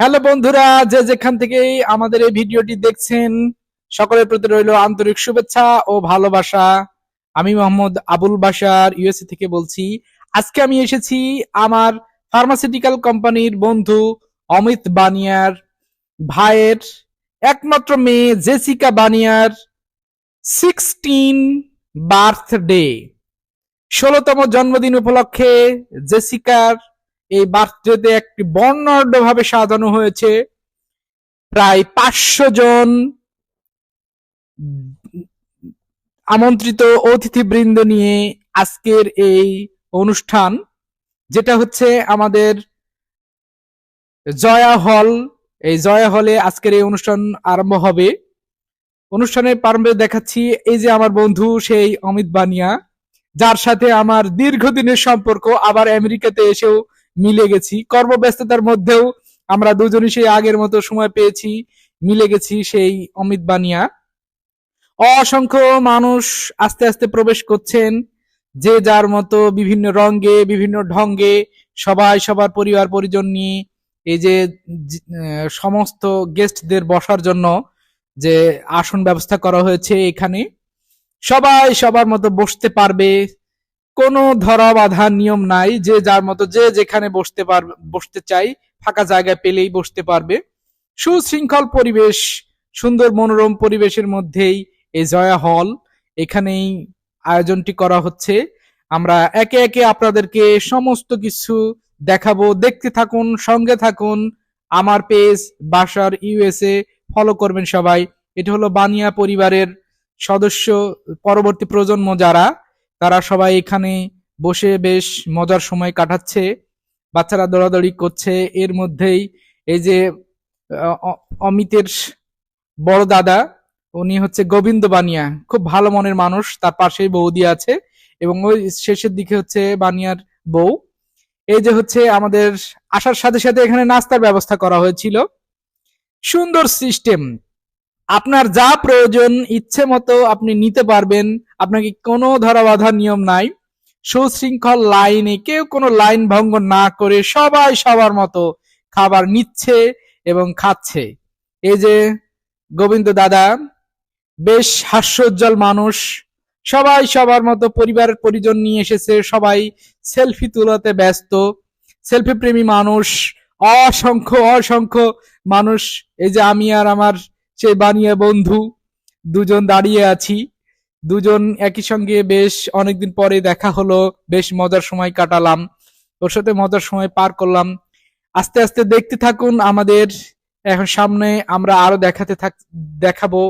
Hello বন্ধুরা, যে যেখান থেকে আমাদের এই ভিডিওটি দেখছেন, সকলের প্রতি রইল আন্তরিক শুভেচ্ছা ও ভালোবাসা। আমি মোহাম্মদ আবুল বাসার ইউএসএ থেকে বলছি। আজকে আমি এসেছি আমার ফার্মাসিউটিক্যাল কোম্পানির বন্ধু অমিত বানিয়ার ভাইয়ের একমাত্র মেয়ে জেসিকা বানিয়ার সিক্সটিন বার্থডে ষোলতম জন্মদিন উপলক্ষে জেসিকার এই বার্থডেতে একটি বর্ণাঢ্য ভাবে সাজানো হয়েছে। প্রায় পাঁচশো জন আমন্ত্রিত অতিথিবৃন্দ নিয়ে আজকের এই অনুষ্ঠান, যেটা হচ্ছে আমাদের জয়া হল। এই জয়া হলে আজকের এই অনুষ্ঠান আরম্ভ হবে। অনুষ্ঠানের প্রারম্ভে দেখাচ্ছি, এই যে আমার বন্ধু সেই অমিত বানিয়া, যার সাথে আমার দীর্ঘদিনের সম্পর্ক, আবার আমেরিকাতে এসেও মিলে গেছি। কর্মব্যস্ততার মধ্যেও আমরা দুজনই সেই আগের মতো সময় পেয়েছি। মিলে গেছি সেই অমিত বানিয়া। অসংখ্য মানুষ আস্তে আস্তে প্রবেশ করছেন। যে যার মতো বিভিন্ন রঙ্গে বিভিন্ন ঢঙ্গে সবাই, সবার পরিবার, পরিজন নিয়ে এই যে সমস্ত গেস্টদের বসার জন্য যে আসন ব্যবস্থা করা হয়েছে এখানে। সবাই সবার মতো বসতে পারবে। কোনো ধরা বাধা নিয়ম নাই যে যার মতো যে যেখানে বসতে পারবে বসতে চাই, ফাঁকা জায়গায় পেলেই বসতে পারবে। সুশৃঙ্খল পরিবেশ, সুন্দর মনোরম পরিবেশের মধ্যেই এই জয়া হল। এখানেই আয়োজনটি করা হচ্ছে। আমরা একে একে আপনাদেরকে সমস্ত কিছু দেখাবো। দেখতে থাকুন, সঙ্গে থাকুন। আমার পেজ বাসার ইউএসএ ফলো করবেন সবাই। এটা হলো বানিয়া পরিবারের সদস্য, পরবর্তী প্রজন্ম যারা তারা সবাই এখানে বসে বেশ মজার সময় কাটাচ্ছে, বাচ্চারা দৌড়াদৌড়ি করছে। এর মধ্যেই এই যে অমিতের বড় দাদা, উনি হচ্ছে গোবিন্দ বানিয়া। খুব ভালো মনের মানুষ, তার পাশেই বৌদি আছে এবং ওই শেষের দিকে হচ্ছে বানিয়ার বউ। এই যে হচ্ছে আমাদের আসার সাথে সাথে এখানে নাস্তার ব্যবস্থা করা হয়েছিল। সুন্দর সিস্টেম আপনার যা প্রয়োজন, ইচ্ছে মতো আপনি নিতে পারবেন। আপনাকে কোনো ধরা বাধা নিয়ম নাই। সুশৃঙ্খল লাইনে কেউ কোনো লাইন ভঙ্গ না করে সবাই সবার মতো খাবার নিচ্ছে এবং খাচ্ছে। এই যে গোবিন্দ দাদা, বেশ হাস্যোজ্জ্বল মানুষ। সবাই সবার মতো পরিবারের পরিজন নিয়ে এসেছে, সবাই সেলফি তোলাতে ব্যস্ত। সেলফি প্রেমী মানুষ, অসংখ্য অসংখ্য মানুষ। এই যে আমি আর আমার সেই বানিয়া বন্ধু, দুজন দাঁড়িয়ে আছি। দুজন একই সঙ্গে বেশ অনেকদিন পরে দেখা হলো, বেশ মজার সময় কাটালাম। ওর সাথে মজার সময় পার করলাম। আস্তে আস্তে দেখতে থাকুন আমাদের। এখন সামনে আমরা আরও দেখাতে থাক, দেখাবো।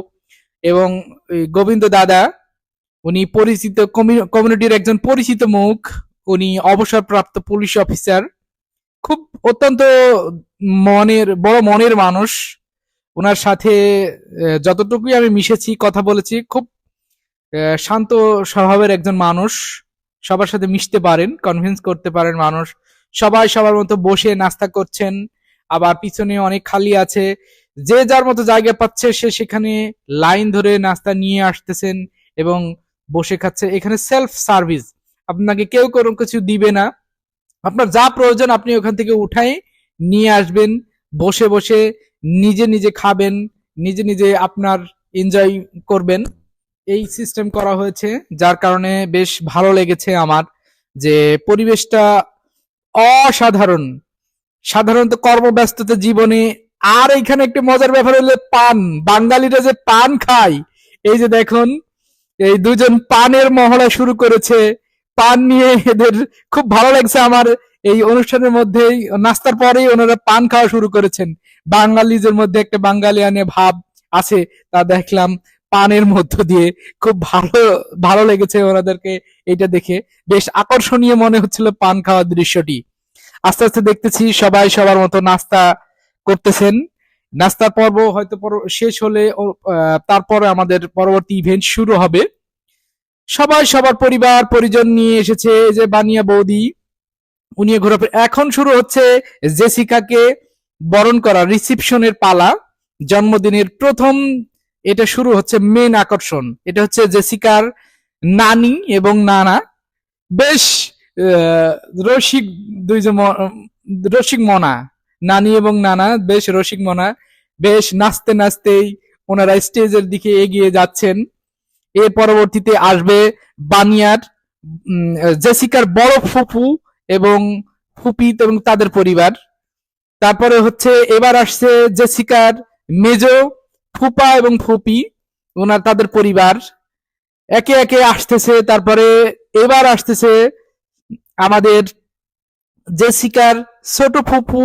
এবং গোবিন্দ দাদা, উনি পরিচিত কমিউনিটির একজন পরিচিত মুখ। উনি অবসরপ্রাপ্ত পুলিশ অফিসার। খুব অত্যন্ত মনের, বড় মনের মানুষ। ওনার সাথে যতটুকুই আমি মিশেছি, কথা বলেছি, খুব শান্ত স্বভাবের একজন মানুষ, সবার সাথে মিশতে পারেন কনভিন্স করতে পারেন মানুষ। সবাই সবার মতো বসে নাস্তা করছেন, আবার পিছনে অনেক খালি আছে। যে যার মতো জায়গা পাচ্ছে, সে সেখানে লাইন ধরে নাস্তা নিয়ে আসতেছেন এবং বসে খাচ্ছে। এখানে সেলফ সার্ভিস আপনাকে কেউ কোনো কিছু দিবে না। আপনার যা প্রয়োজন আপনি ওখান থেকে উঠাই নিয়ে আসবেন, বসে বসে নিজে নিজে খাবেন, নিজে নিজে আপনার এনজয় করবেন। এই সিস্টেম করা হয়েছে, যার কারণে বেশ ভালো লেগেছে আমার যে পরিবেশটা অসাধারণ। সাধারণত কর্মব্যস্ততা জীবনে আর এখানে একটি মজার ব্যাপার হলো পান। বাঙালিরা যে পান খায়, এই যে দেখুন, এই দুজন পানের মহড়া শুরু করেছে। পান নিয়ে এদের খুব ভালো লাগছে আমার এই অনুষ্ঠানের মধ্যেই। নাস্তার পরেই ওনারা পান খাওয়া শুরু করেছেন। বাঙালিদের মধ্যে একটা বাঙালিয়ানে ভাব আছে, তা দেখলাম। পানের মধ্য দিয়ে খুব ভালো ভালো লেগেছে ওনাদেরকে এটা দেখে। বেশ আকর্ষণীয় মনে হচ্ছিল পান খাওয়ার দৃশ্যটি। আস্তে আস্তে দেখতেছি সবাই সবার মতো নাস্তা করতেছেন। নাস্তার পর্ব হয়তো শেষ হলে তারপরে আমাদের পরবর্তী ইভেন্ট শুরু হবে। সবাই, সবার পরিবার, পরিজন নিয়ে এসেছে যে বানিয়া বৌদি। উনি ঘোরাফেরা, এখন শুরু হচ্ছে জেসিকাকে বরণ করা রিসিপশনের পালা। জন্মদিনের প্রথম এটা শুরু হচ্ছে মেন আকর্ষণ। এটা হচ্ছে জেসিকার নানি এবং নানা। বেশ রসিক ম- রসিক মনা। নানি এবং নানা, বেশ রসিক মনা। বেশ নাচতে নাচতেই ওনারা স্টেজের দিকে এগিয়ে যাচ্ছেন। এর পরবর্তীতে আসবে বানিয়ার জেসিকার বড় ফুপু এবং ফুপি এবং তাদের পরিবার। তারপরে হচ্ছে এবার আসছে জেসিকার মেজো ফুপা এবং ফুপি, ওনার তাদের পরিবার। একে একে আসতেছে, তারপরে এবার আসতেছে আমাদের জেসিকার ছোট ফুপু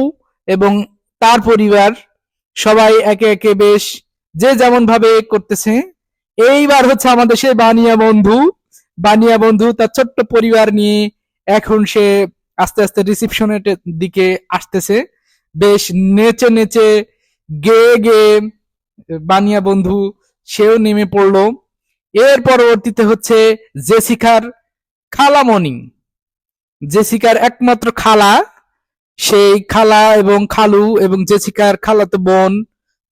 এবং তার পরিবার। সবাই একে একে বেশ যে যেমন ভাবে করতেছে। এইবার হচ্ছে আমাদের সে বানিয়া বন্ধু। বানিয়া বন্ধু তার ছোট্ট পরিবার নিয়ে এখন সে আস্তে আস্তে রিসিপশনের দিকে আসতেছে। বেশ নেচে নেচে গে গে বানিয়া বন্ধু, সেও নেমে পড়ল। এর পরবর্তীতে হচ্ছে জেসিকার খালামণি জেসিকার একমাত্র খালা, সেই খালা এবং খালু এবং জেসিকার খালাতো বোন,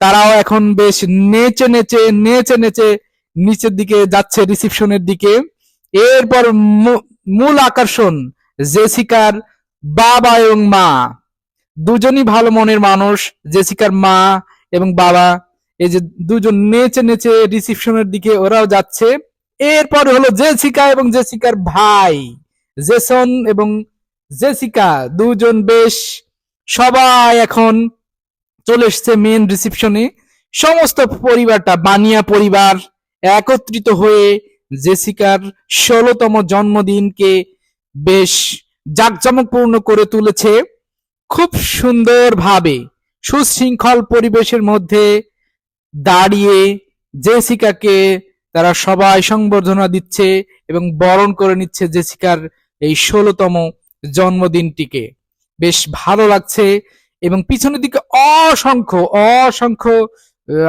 তারাও এখন বেশ নেচে নেচে নেচে নেচে নিচের দিকে যাচ্ছে রিসিপশনের দিকে। এরপর মূল আকর্ষণ জেসিকার বাবা এবং মা। দুজনই ভালো মনের মানুষ, জেসিকার মা এবং বাবা এই যে দুজন নেচে নেচে রিসিপশনের দিকে ওরাও যাচ্ছে। এরপর হলো জেসিকা এবং জেসিকার ভাই। জেসন এবং জেসিকা দুজন বেশ সবাই এখন চলে এসছে মেন রিসিপশনে সমস্ত পরিবারটা, বানিয়া পরিবার একত্রিত হয়ে জেসিকার ষোলতম জন্মদিনকে বেশ জাঁকজমকপূর্ণ করে তুলেছে। খুব সুন্দরভাবে সুশৃঙ্খল পরিবেশের মধ্যে দাঁড়িয়ে জেসিকাকে তারা সবাই সংবর্ধনা দিচ্ছে এবং বরণ করে নিচ্ছে জেসিকার এই ষোলতম জন্মদিনটিকে। বেশ ভালো লাগছে এবং পিছনের দিকে অসংখ্য অসংখ্য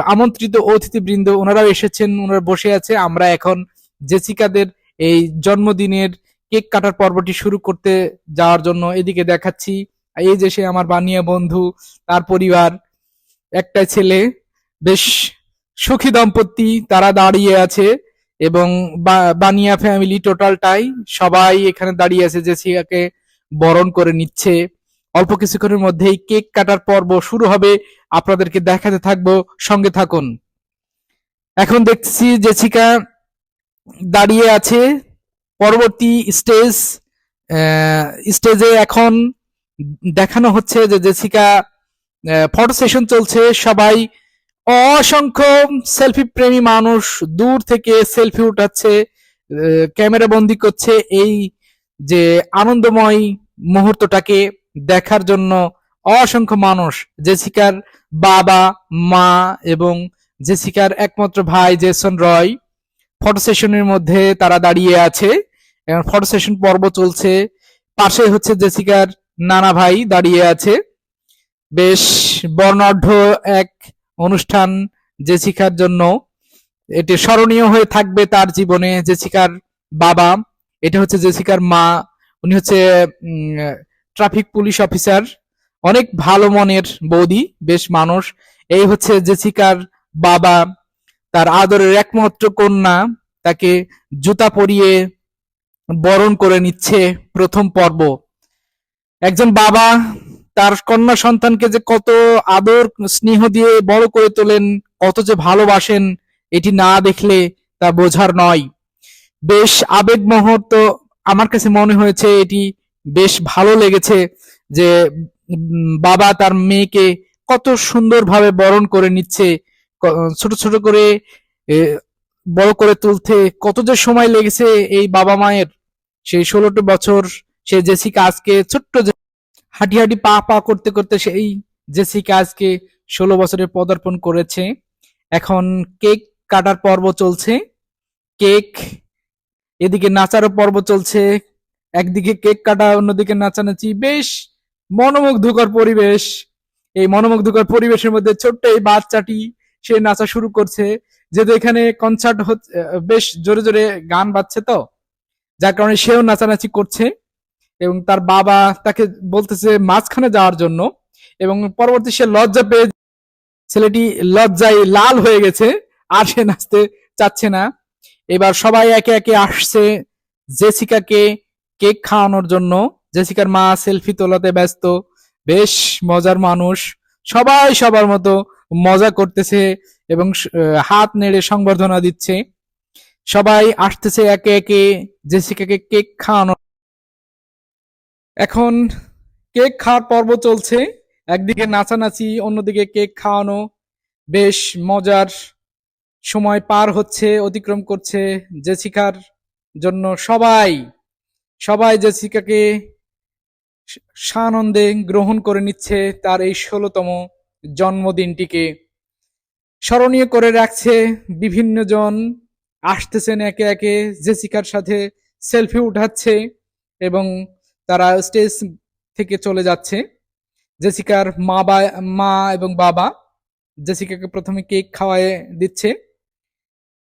আমন্ত্রিত অতিথিবৃন্দ, ওনারাও এসেছেন, ওনারা বসে আছে। আমরা এখন জেসিকাদের এই জন্মদিনের কেক কাটার পর্বটি শুরু করতে যাওয়ার জন্য এদিকে দেখাচ্ছি। এই যে সে আমার বানিয়া বন্ধু, তার পরিবার একটা ছেলে। বেশ সুখী দম্পতি তারা দাঁড়িয়ে আছে এবং বানিয়া ফ্যামিলি টোটালটাই সবাই এখানে দাঁড়িয়ে আছে জেসিকাকে বরণ করে নিচ্ছে। অল্প কিছুক্ষণের মধ্যেই কেক কাটার পর্ব শুরু হবে। আপনাদেরকে দেখাতে থাকব, সঙ্গে থাকুন। এখন দেখছি জেসিকা দাঁড়িয়ে আছে। পরবর্তী স্টেজ স্টেজে এখন দেখানো হচ্ছে যে জেসিকা ফটো সেশন চলছে। সবাই অসংখ্য সেলফি প্রেমী মানুষ দূর থেকে সেলফি উঠাচ্ছে ক্যামেরা বন্দি করছে এই যে আনন্দময় মুহূর্তটাকে দেখার জন্য অসংখ্য মানুষ, জেসিকার বাবা, মা এবং জেসিকার একমাত্র ভাই জেসন রয় ফটো সেশনের মধ্যে তারা দাঁড়িয়ে আছে। ফটো সেশন পর্ব চলছে পাশে হচ্ছে জেসিকার নানা ভাই দাঁড়িয়ে আছে। বেশ বর্ণাঢ্য এক অনুষ্ঠান জেসিকার জন্য। এটি স্মরণীয় হয়ে থাকবে তার জীবনে জেসিকার বাবা। এটা হচ্ছে জেসিকার মা। উনি হচ্ছে ট্রাফিক পুলিশ অফিসার। অনেক ভালো মনের বৌদি, বেশ মানুষ। এই হচ্ছে জেসিকার বাবা। তার আদরের একমাত্র কন্যা। তাকে জুতা পরিয়ে বরণ করে নিচ্ছে প্রথম পর্ব। একজন বাবা তার কন্যা সন্তানকে যে কত আদর, স্নেহ দিয়ে বড় করে তোলেন, কত যে ভালোবাসেন, এটি না দেখলে তা বোঝার নয়। বেশ আবেগ মুহূর্ত, আমার কাছে মনে হয়েছে এটি বেশ ভালো লেগেছে যে বাবা তার মেয়েকে কত সুন্দরভাবে বরণ করে নিচ্ছে ছোট ছোট করে বড় করে তুলতে, কত যে সময় লেগেছে এই বাবা মায়ের। সেই ষোলোটি বছর সে জেসিকা আজকে ছোট্ট হাঁটি হাঁটি পা পা করতে করতে সেই জেসিকা আজকে ষোলো বছরে পদার্পণ করেছে। এখন কেক কাটার পর্ব চলছে। কেক এদিকে নাচারও পর্ব চলছে। একদিকে কেক কাটা, অন্যদিকে নাচানাচি। বেশ মনোমুগ্ধকর পরিবেশ। এই মনোমুগ্ধকর পরিবেশের মধ্যে ছোট্ট এই বাচ্চাটি, সে নাচা শুরু করছে। যেহেতু এখানে কনসার্ট হচ্ছে, বেশ জোরে জোরে গান বাজছে তো, যার কারণে সেও নাচানাচি করছে। এবং তার বাবা তাকে বলতেছে মাঝখানে যাওয়ার জন্য এবং পরবর্তী সে লজ্জা পেয়ে ছেলেটি লজ্জায় লাল হয়ে গেছে, আর সে নাচতে চাচ্ছে না। এবার সবাই একে একে আসছে জেসিকাকে কেক খাওয়ানোর জন্য। জেসিকার মা সেলফি তোলাতে ব্যস্ত, বেশ মজার মানুষ। সবাই সবার মতো মজা করতেছে এবং হাত নেড়ে সংবর্ধনা দিচ্ছে। সবাই আসতেছে একে একে জেসিকাকে কেক খাওয়ানো এখন কেক খাওয়ার পর্ব চলছে। একদিকে নাচানাচি, অন্যদিকে কেক খাওয়ানো। বেশ মজার সময় পার হচ্ছে, অতিক্রম করছে জেসিকার জন্য সবাই। সবাই জেসিকাকে সানন্দে গ্রহণ করে নিচ্ছে তার এই ষোলতম জন্মদিনটিকে। স্মরণীয় করে রাখছে বিভিন্ন জন আসতেছেন একে একে, জেসিকার সাথে সেলফি উঠাচ্ছে এবং তারা স্টেজ থেকে চলে যাচ্ছে। জেসিকার মা বা, মা এবং বাবা জেসিকাকে প্রথমে কেক খাওয়ায় দিচ্ছে।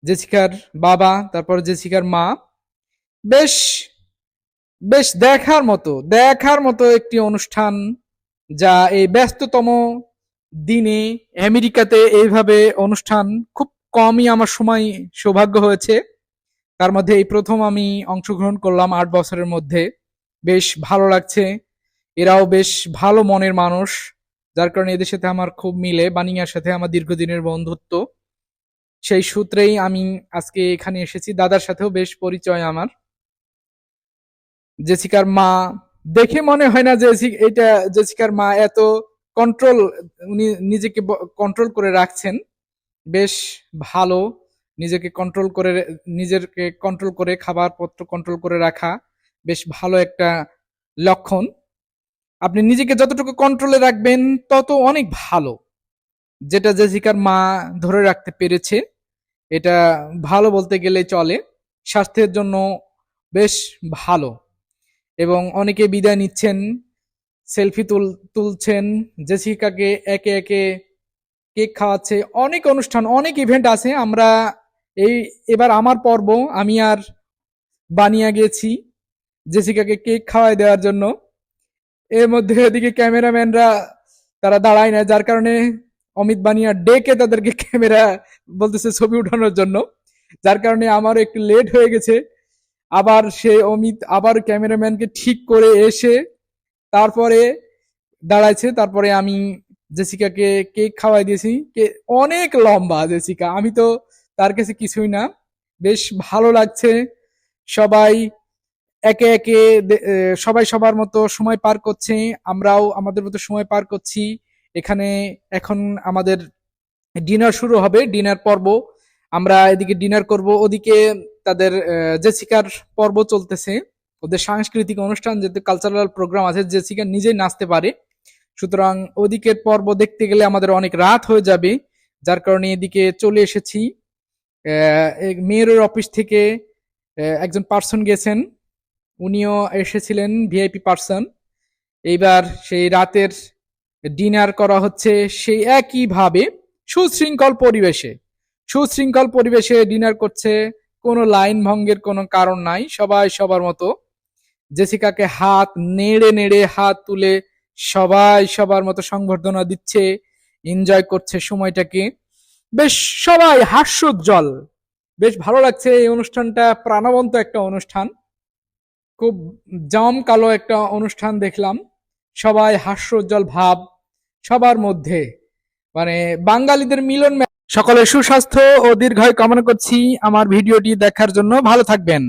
জেসিকার বাবা, তারপর জেসিকার মা। বেশ বেশ দেখার মতো দেখার মতো একটি অনুষ্ঠান যা এই ব্যস্ততম দিনে আমেরিকাতে এইভাবে অনুষ্ঠান খুব কমই আমার সময় সৌভাগ্য হয়েছে। তার মধ্যে এই প্রথম আমি অংশগ্রহণ করলাম আট বছরের মধ্যে। বেশ ভালো লাগছে। এরাও বেশ ভালো মনের মানুষ। যার কারণে এদের সাথে আমার খুব মিলে। বানিয়ার সাথে আমার দীর্ঘদিনের বন্ধুত্ব। সেই সূত্রেই আমি আজকে এখানে এসেছি। দাদার সাথেও বেশ পরিচয় আমার। জেসিকার মা, দেখে মনে হয় না যে এটা জেসিকার মা এত কন্ট্রোল উনি নিজেকে কন্ট্রোল করে রাখছেন। বেশ ভালো। নিজেকে কন্ট্রোল করে নিজেকে কন্ট্রোল করে খাবার পত্র কন্ট্রোল করে রাখা। বেশ ভালো একটা লক্ষণ। আপনি নিজেকে যতটুকু কন্ট্রোলে রাখবেন, তত অনেক ভালো। যেটা জেসিকার মা ধরে রাখতে পেরেছে, এটা ভালো বলতে গেলে চলে। স্বাস্থ্যের জন্য বেশ ভালো। এবং অনেকে বিদায় নিচ্ছেন, সেলফি তুল, তুলছেন, জেসিকাকে একে একে কেক খাওয়াচ্ছে। অনেক অনুষ্ঠান, অনেক ইভেন্ট আছে। আমরা এই, এবার আমার পর্ব, আমি আর বানিয়ে গেছি। জেসিকাকে কেক খাওয়াই দেওয়ার জন্য। এর মধ্যে এদিকে ক্যামেরাম্যানরা তারা দাঁড়ায় না যার কারণে অমিত বানিয়া ডেকে তাদেরকে ক্যামেরা বলতেছে ছবি উঠানোর জন্য। যার কারণে আমারও একটু লেট হয়ে গেছে। আবার সে অমিত, আবার ক্যামেরাম্যানকে ঠিক করে এসে তারপরে দাঁড়াইছে। তারপরে আমি জেসিকাকে কেক খাওয়াই দিয়েছি। কে- অনেক লম্বা জেসিকা। আমি তো তার কাছে কিছুই না। বেশ ভালো লাগছে। সবাই একে একে সবাই সবার মতো সময় পার করছে, আমরাও আমাদের মতো সময় পার করছি। এখানে এখন আমাদের ডিনার শুরু হবে, ডিনার পর্ব। আমরা এদিকে ডিনার করব, ওদিকে তাদের জেসিকার পর্ব চলতেছে। ওদের সাংস্কৃতিক অনুষ্ঠান, যেহেতু কালচারাল প্রোগ্রাম আছে, জেসিকা নিজেই নাচতে পারে। সুতরাং ওদিকের পর্ব দেখতে গেলে আমাদের অনেক রাত হয়ে যাবে, যার কারণে এদিকে চলে এসেছি। মেয়রের অফিস থেকে একজন পার্সন গেছেন। উনিও এসেছিলেন ভিআইপি পার্সন। এইবার সেই রাতের ডিনার করা হচ্ছে সেই একইভাবে সুশৃঙ্খল পরিবেশে। সুশৃঙ্খল পরিবেশে ডিনার করছে কোনো লাইন ভঙ্গের কোনো কারণ নাই, সবাই সবার মতো। জেসিকাকে হাত নেড়ে নেড়ে হাত তুলে সবাই সবার মতো সংবর্ধনা দিচ্ছে, এনজয় করছে সময়টাকে। বেশ সবাই হাস্যোজ্জ্বল। বেশ ভালো লাগছে এই অনুষ্ঠানটা, প্রাণবন্ত একটা অনুষ্ঠান। খুব জম কালো একটা অনুষ্ঠান দেখলাম। সবাই হাস্যোজ্জ্বল ভাব সবার মধ্যে। মানে বাঙালিদের মিলন মেলা। সকলের সুস্বাস্থ্য ও দীর্ঘায়ু কামনা করছি। আমার ভিডিওটি দেখার জন্য ভালো থাকবেন।